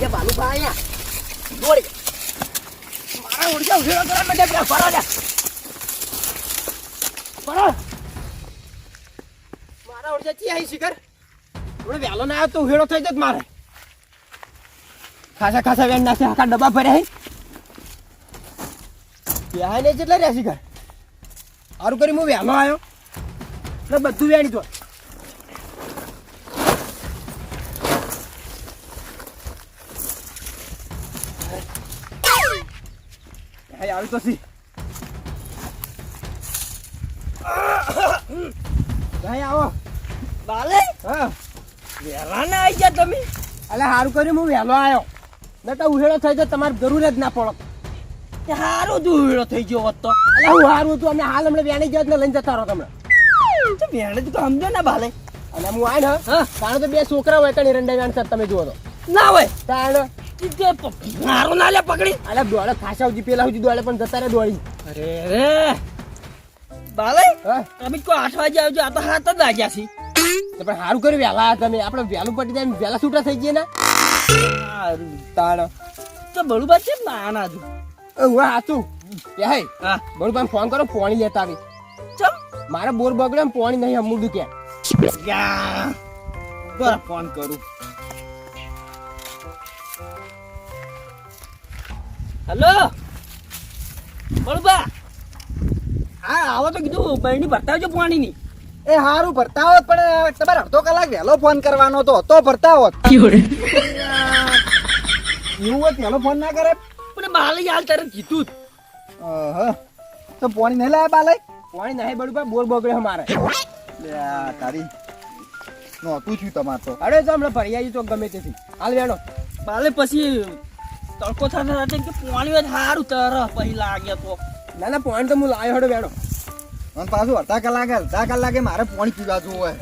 સીધે બાલુભાઈ અહીંયા દોડી. મારા ઓળખ્યા ઉછેડો કરવા માટે પેલા ફરો લે. ફરો મારા ઓળખ્યા ચી આવી શિખર? થોડો વહેલો ના આવ્યો તો ઉછેડો થઈ જત મારે. ખાસા ખાસા વેણ નાખે, આખા ડબ્બા ભર્યા હે. વ્યાય ને જેટલા રહ્યા શિખર. સારું કરી હું વહેલો આવ્યો. એટલે બધું વેણી દો Hey, આવી તો સી ભાઈ આવો બાલે હા વહેલા ના આવી ગયા તમે. અલે સારું કર્યું હું વહેલો આવ્યો નકર ઉહેળો થઈ જાય તમારે જરૂર જ ના પડો. તે હારું તું હીરો થઈ ગયો હોત તો. અલે હું સારું હતું અમને હાલ હમણાં વેણી ગયો ને લઈને જતા રહો તમને તો વેણે તો સમજો ને બાલે અને હું આય ને હા. કારણ તો બે છોકરા હોય કણી રંડા વેણ તમે જુઓ તો. ના હોય. તાણ તે મારું ના લે પકડી અલે દોડે ખાસા સુધી પેલા સુધી દોડે પણ જતા રે દોડી અરે રે બાલે તમે કો આઠ વાગે આવજો આ તો હાથ જ લાગ્યા છે પણ સારું કર્યું વહેલા તમે આપણે વહેલું પટી જાય વહેલા છૂટા થઈ જઈએ ને હારું તાણ તો બળુબા છે ના જો હું હાચું કે હે હા બળુબા ફોન કરો પોણી લેતા આવી ચમ મારે બોર બગડે પોણી નહીં અમુડું કે ફોન કરું? હેલો? બળુબા? હા આવો તો કીધું બહેની બતાવજો પાણીની. એ હારું ભરતા હોત પણ તમારે અડધો કલાક વહેલો ફોન કરવાનો હતો તો ભરતા હોત. એવું હોત વહેલો ફોન ના કરે. પણ બાલે હાલ તારે કીધું. તો પોણી નહીં લાયા બાલે? પોણી નહીં બરોબર બોર બગડે મારે લે તારી નહોતું થયું તમારે તો. અરે તો હમણાં ભરી આવી તો ગમે તેથી. હાલ વેણો. બાલે પછી તડકો થતા કે પાણી સારું તર પછી લાગે તો. ના ના પોણી તો હું લાવ્યો હડો અને પાછું અડધા કલાકે અડધા કલાકે મારે પોણી પીવા જવું હોય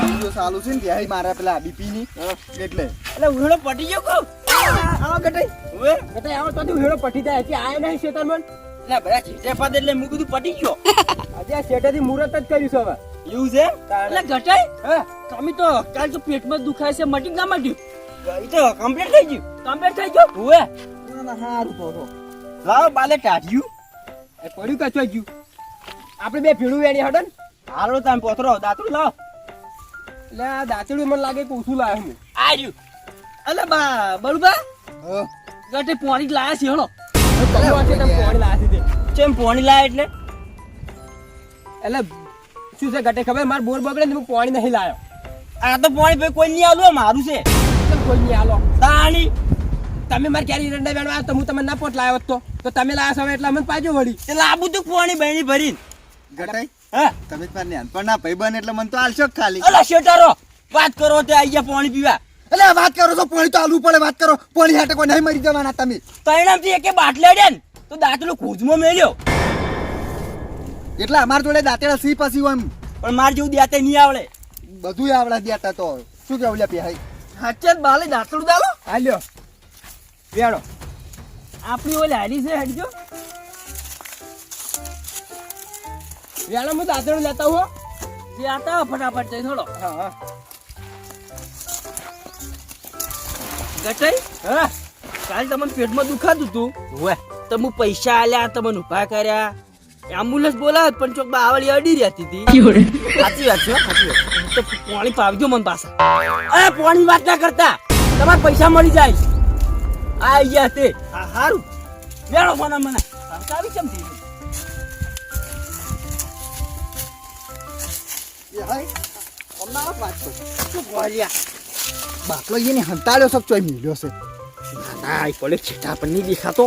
વીડિયો ચાલુ છે ને ત્યાં મારે પેલા બીપી ની એટલે. એટલે ઉહેડો પટી ગયો કહું આવો ગટાઈ. હવે એટલે આવો તો પટી જાય. કે આયો નહીં શેતરમન. એટલે બધા પાદ એટલે મેં કીધું પટી ગયો. આજે આ શેઠેથી મુહૂર્ત જ કર્યું છે હવે. એવું છે? એટલે હા. તમે તો કાલ તો પેટમાં દુખાય છે મટી ના મટ્યું તો કમ્પ્લીટ થઈ ગયું. કમ્પ્લીટ થઈ ગયું? હવે સારું તો લાવ બાલે ટાઢ્યું. એ પડ્યું કચો ગયું. આપણે બે ભીડું વેડી હડન ને. હાલો તમે પોતરો દાંતરું લાવ. એટલે આ દાંતડું મને લાગે કે ઓછું લાવ્યો હું. આ અલે બા બળુબા હા. ગટે પોણી લાયા છે હળો તમે વાંચે તમે પોણી લાવ્યા છે ચેમ પોણી લાયા એટલે? એટલે શું છે ગટે ખબર? મારે બોર બગડે ને હું પોણી નહીં લાવ્યો આ તો પોણી ભાઈ કોઈ નહીં આલું મારું છે. કોઈ નહીં આલો. તાણી. તમે મારે ક્યારે ઈરંડા વેણવા તો હું તમને ના પોટ લાવ્યો હોત તો. તો તમે લાવ્યા છો એટલા એટલે અમને પાછો વળી. એટલે લાબુ બધું પોણી બહેણી ભરી ગટાઈ હા? તમે જ ના ભાઈ બન એટલે મને તો આલશો ખાલી. અલા શેટારો વાત કરો તે આઈ ગયા પોણી પીવા. એટલે વાત કરો છો પોણી તો આલવું પડે વાત કરો. પોણી હાટે કોઈ નહીં મરી જવાના તમે. પરિણામથી એકે બાટલે ડે ને તો દાંતલો ખોજમાં મેલ્યો. એટલે અમાર જોડે દાંતેડા સી પછી હોય એમ. પણ માર જેવું દાંતે નહીં આવડે. બધું આવડા દેતા તો શું કેવું લે ભાઈ હાચે બાલે દાંતલું દાલો? હાલ્યો. વેણો. આપણી ઓલે હારી છે હટજો વેણો હું દાંતેડું લેતા હું જે આતા ફટાફટ જઈ થોડો હા હા. ગટાઈ હા. કાલ તમને પેટમાં દુખાતું હતું. હોય તો હું પૈસા આલ્યા તમને ઊભા કર્યા. એમ્બ્યુલન્સ બોલાવ પણ ચોક બાવળી અડી રહેતી હતી. સાચી વાત છે સાચી વાત. તો પાણી પાવજો મને પાછા. અરે પાણી વાત ના કરતા. તમારે પૈસા મળી જાય. આ ગયા તે હા સારું વેળો મને મને. આવી કેમ થઈ બાટલો એને હંતાડ્યો સબ ચોઈ મિલ્યો છે. ના એ કોલેજ છેટા પણ નહીં દેખાતો.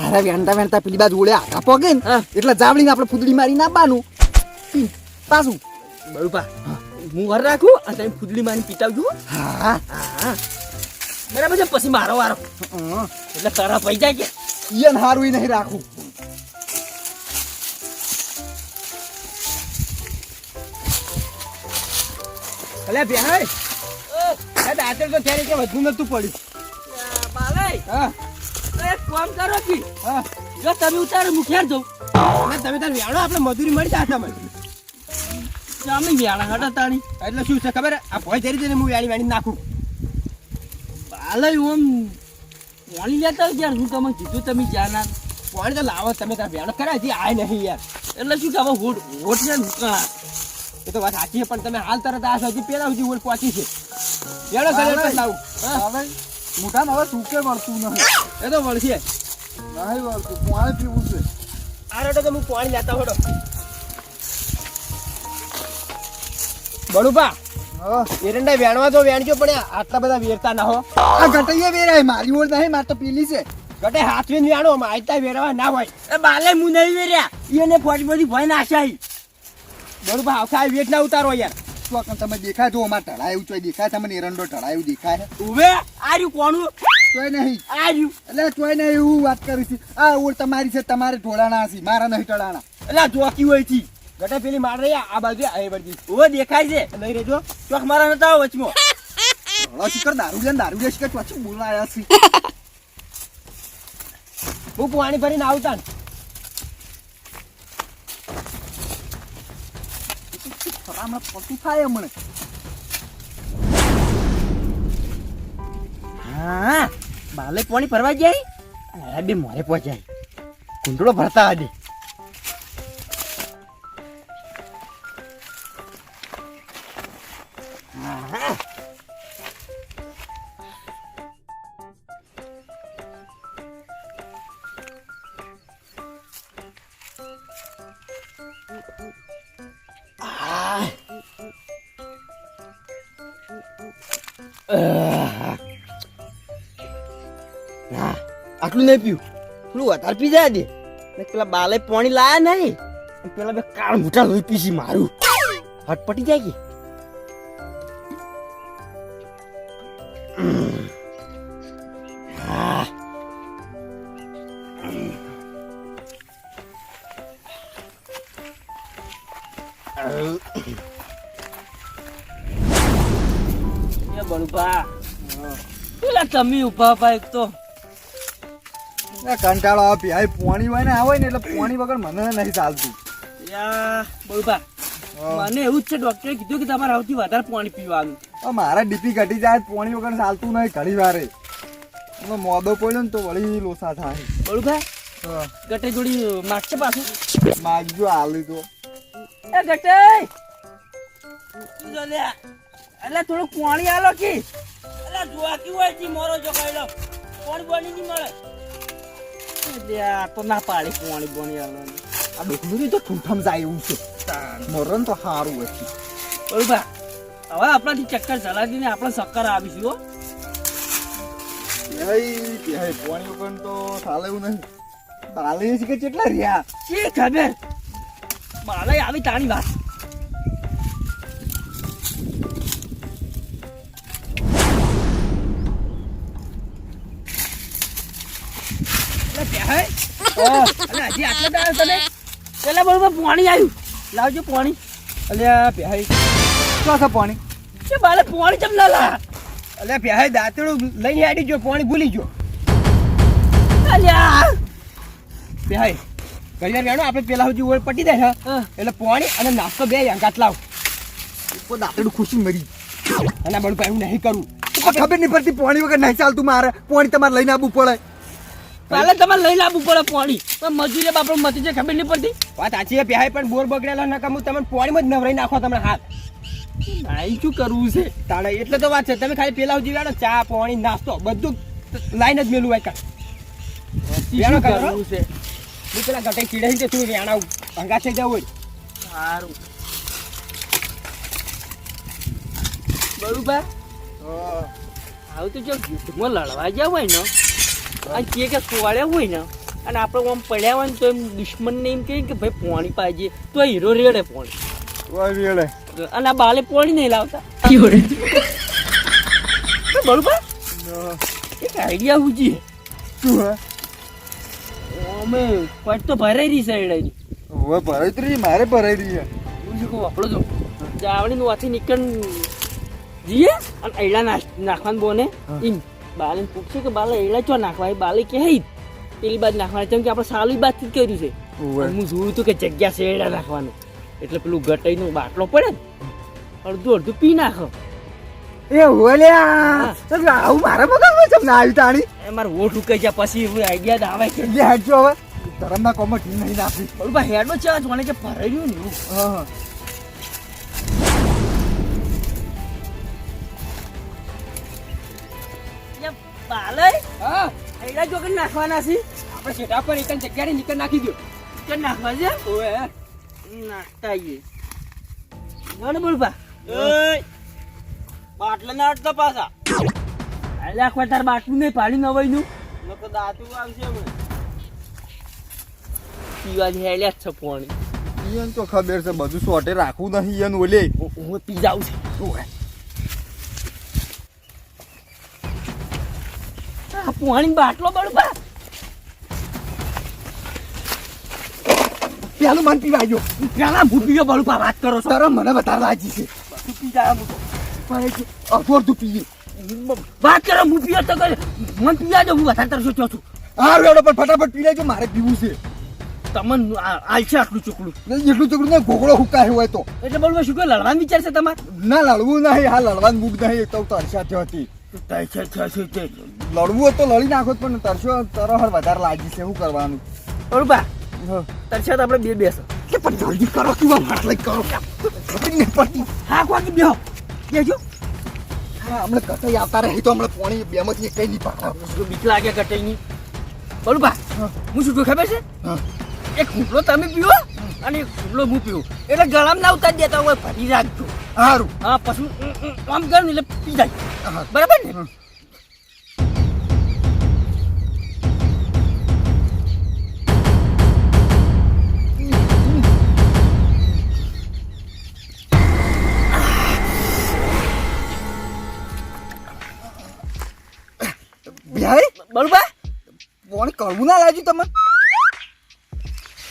આરા વેણતા વેણતા પેલી બાજુ ઓળે આટા પગે ને એટલે જાવડીને આપણે ફૂદડી મારી ના બાનું પાછું. બરોબર હું ઘર રાખું અને તમે ફૂદલી મારી પીતાવજો હા. હા. બરાબર છે પછી મારો વારો. એટલે તારા પૈસા કે? ઈયન હારું નહીં રાખું. અલે બેહાય. એ દાંતેડ તો ત્યારે કે વધુ નતું પડ્યું. બાલે હા. એક કામ કરો કી. હા. જો તમે ઉતારો હું ખેર તમે તાર વેણો આપણે મજૂરી મળી જાય તમને અમે વ્યાણા હટા તાણી. એટલે શું છે ખબર? આ ભોય જરી જઈને હું વેણી વેણી નાખું. હાલે ઓમ પાણી લેતા હોય યાર હું તમે કીધું તમે જ્યાં ના. પાણી તો લાવો તમે તાર વેણો કર્યા હજી આય નહીં યાર. એટલે શું કે હવે હોટ હોટ છે ને. એ તો વાત સાચી છે પણ તમે હાલ તરત આ હજી પેલા સુધી ઓલ પહોંચી છે. વેણો કરે લાવું. હા? હવે મોઢામાં હવે સૂકે વળતું નહીં એ તો વળશે. નહીં વળતું પાણી પીવું છે. આ રેટો તો હું પાણી લેતા હોડો. બળુપા એરંડા વેણવા તો વેણજો પણ આટલા બધા વેરતા ના હો. આ ગટૈયે વેરાય મારી ઓળ નહીં માર તો પીલી છે. ગટે હાથવીને વેણો માયતા વેરવા ના હોય. એ બાલે મુ નહીં વેર્યા. એને ફોટ બધી ભય નાશાઈ બળુપા આખા વેટ ના ઉતારો યાર. તો આ તમે દેખાય? જો અમાર ટળાય ચોય દેખાય તમને એરંડો ટળાયું દેખાય ઉવે આ રહ્યું કોણું? ચોય નહીં. આ રહ્યું. એટલે ચોય નહીં એવું વાત કરી છે. આ ઓળ તમારી છે તમારે ઢોળાણા છે મારા નહીં ઢળાણા. એટલે જોકી હોયથી ગટે પેલી માર રહી આ બાજુ આ વળજી ઓ દેખાય છે. નહીં રેજો ચોક મારા નતા આવો વચમાં. ઢોળા શિખર દારૂ લે દારૂ લે શિખર ચોથી બોલાયા છે? હું પાણી ભરીને આવતા ને હમણાં પતું થાય હમણે હા બાલે પાણી ભરવા જાય અરે બે મોરે પહોંચાય. કુંડળો ભરતા આજે. હા આટલું નહીં પીવું. થોડું વધારે પી જાય દે. ને પેલા બાલે પાણી લાયા નહીં પેલા બે કાળ મોટા લોહી પીસી મારું. હટપટી જાય કે? હા. એ બળુભા પેલા તમે ઊભા ઊભા તો. કંટાળો આવે. પીહાય પોણી હોય ને આવે ને એટલે પોણી વગર મને નહીં ચાલતું. બળુભા મને એવું જ છે ડોક્ટરે કીધું કે તમારે આવતી વધારે પાણી પીવાનું. મારા ડીપી ઘટી જાય પોણી વગર ચાલતું નહીં ઘણી વારે. મોદો પડ્યો ને તો વળી લોસા થાય. બળુભા. ગટે જોડી માગશે પાછું? માગજો આલી તો એ ગટે! એટલે થોડું પાણી આલો કે. એટલે જોવા કેવું હોય છે મોરો જો કહી લો. પાણી બની નહીં મળે? એટલે આ તો ના પાડી પાણી બની આલવાની આ ડોકલું તો ઠૂઠમ જાય એવું છે. મરણ તો સારું હતું બળુભા હવે આપણાથી ચક્કર ચલાવીને આપણે શક્કર આવીશું હો. પીહાય પીહાય પોણી પણ તો ચાલે એવું નહીં છે કે કેટલા રહ્યા? કે ખબર? મારે આવી તારી વાત અને હજી આટલા દાડા તમે પેલા બરોબર પાણી આવ્યું. લાવજો પાણી. અલ્યા પ્યાય શું છે પાણી? કે બાલે પાણી ચમ ના લા અલ્યા પેહાઈ દાંતડું લઈ આડી જો પાણી ભૂલી જો અલ્યા પેહાઈ ઘડિયાળ વેણો આપણે પેલા સુધી ઓળ પટી દે હા. એટલે પાણી અને નાસ્તો બે અંગાત લાવ. ઉપર દાંતડું ખુશી મરી. અને બળું પાયું નહીં કરું. ખબર નહીં પડતી પાણી વગર નહીં ચાલતું મારે. પાણી તમારે લઈને આવવું પડે. કાલે તમારે લઈને આવવું પડે પાણી. પણ મજૂરી બાપરો મતી છે ખબર નહીં પડતી. વાત સાચી છે પ્યાય પણ બોર બગડેલો ન કમું તમને પાણીમાં જ નવરાઈ નાખો તમને હાથ નાઈ શું કરવું છે? તાણે એટલે તો વાત છે તમે ખાલી પેલા ઉજી વેણો ચા પાણી નાસ્તો બધું લાઈન જ મેલું હોય કાં વેણો કરવું છે? હું પેલા ગટે કીડે છે તું વેણા ભંગા થઈ જવું હોય. સારું. બરોબર આવું તો જો યુદ્ધમાં લડવા ગયા હોય ને અને કે કે સોળ્યા હોય ને અને આપણે આમ પડ્યા હોય ને તો એમ દુશ્મનને એમ કહે કે ભાઈ પોણી પાજે તો હીરો રેડે પોણી. રેડે. અને આ બાલે પોણી નહીં લાવતા. બરોબર? એક આઈડિયા હે? અમે પટ તો ભરાઈ રહી સાઈડ એની હવે ભરાઈ રહી, મારે ભરાઈ રહી છે. હું શું કહું આપણો જો. જાવણીનું વાથી નીકળ જઈએ અને એડા નાખ નાખવાનું બોને. એમ. બાલે પૂછ્યું કે બાલે એલા ચો નાખવા? એ બાલે કે હઈ પેલી બાદ નાખવાની. કેમ કે આપણે સાલી બાજથી જ કર્યું છે. હું જોયું હતું કે જગ્યા શેરડા નાખવાનું. એટલે પેલું ગટાઈનો બાટલો પડે ને અડધું અડધું પી નાખો. એ હોલ્યા તો આવું મારા મગજમાં ચમ ના આવી તાણી? એ માર ઓઠ ઉકાઈ જાય પછી હું આઈડિયા આવે કે હેડ જો હવે ધરમના ઢીલ નહીં નાખી. બોલું ભાઈ હેડો છે જોણે કે ભરાયું ને એવું. હા. હા આઈડા જો કે નાખવાના છે. આપણે શેઠા પર એક જગ્યાએ નીકળ નાખી દો કે નાખવા છે? ઓવે નાખતા આવીએ ગણ બોલ બા બાટલા ના અડતા પાછા. અલ્યા કોઈ તાર બાટલું નહીં પાડી નવાઈનું નકર દાતું આવશે હવે હેલ્યા જ છે પોણી. ઈયન તો ખબર છે બધું સોટે રાખવું નહીં ઈયન ઓલે. હું- હું પી જાઉં છું. આ પોણી બાટલો બળવા પેલું મન પીવા ગયો પેલા ભૂપીઓ બળ બા વાત કરો તારા મને વધારે લાગી છે. પી જા પણ અફોર તું પીએ. વાત કરો પીયો તો મને પીવા જો હું વધારે તરસો છો છું. હા રેડો પણ ફટાફટ પી લેજો મારે પીવું છે. તમને આલશે આટલું ચૂકડું. એટલું ચૂકડું ને ઘોઘળો હુકાય હોય તો. એટલે બોલવા શું કે લડવાનું વિચારશે તમારે? ના લડવું નહીં હા લડવાનું મૂક નહીં તો તરસ્યા હતી. લડવું હોય તો લડી નાખો પણ તરશો તરહર વધારે લાગી છે શું કરવાનું? બરોબર બા હા. તો આપણે બે બેસો. કે પણ જલ્દી કરો કેવા માર લઈ કરો? ખબર પડતી. હા કોકી બેહો બેજો હા. હમણાં કસાઈ આવતા રહી તો હમણાં પોણી બેમાંથી એક કઈ નહીં પાડો. જો બીક લાગે કટાઈની? બરોબર બા હું શું ખબર છે? એક ખૂટલો તમે પીવો? અને ખૂટલો હું પીવું. એટલે ગળામાં ના ઉતારી દેતા હોય ભરી રાખજો. સારું હા પછી આમ કરું એટલે પી જાય. બરાબર ને. બરોબર કોણ કરવું ના લાગ્યું તમને?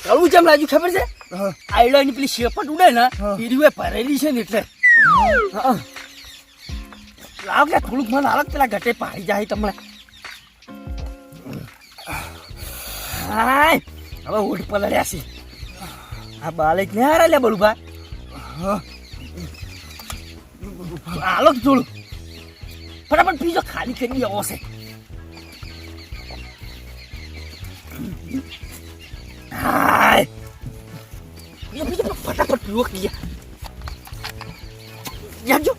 કરવું કેમ લાગ્યું? ખબર છે? હા. આઈડાની પેલી શેપટ ઉડે ને હા. પીરીવે ભરેલી છે ને એટલે. હા. લાવ કે થોડુંક મને હાલત પેલા ઘટે પાડી જાય તમને. હવે ઓઢ પલડ્યા છે. આ બાલે જ ને હારે લે બળુભા. તો થોડું ફટાફટ પીજો ખાલી કરી આવો છે. પટલું ગયા જાજો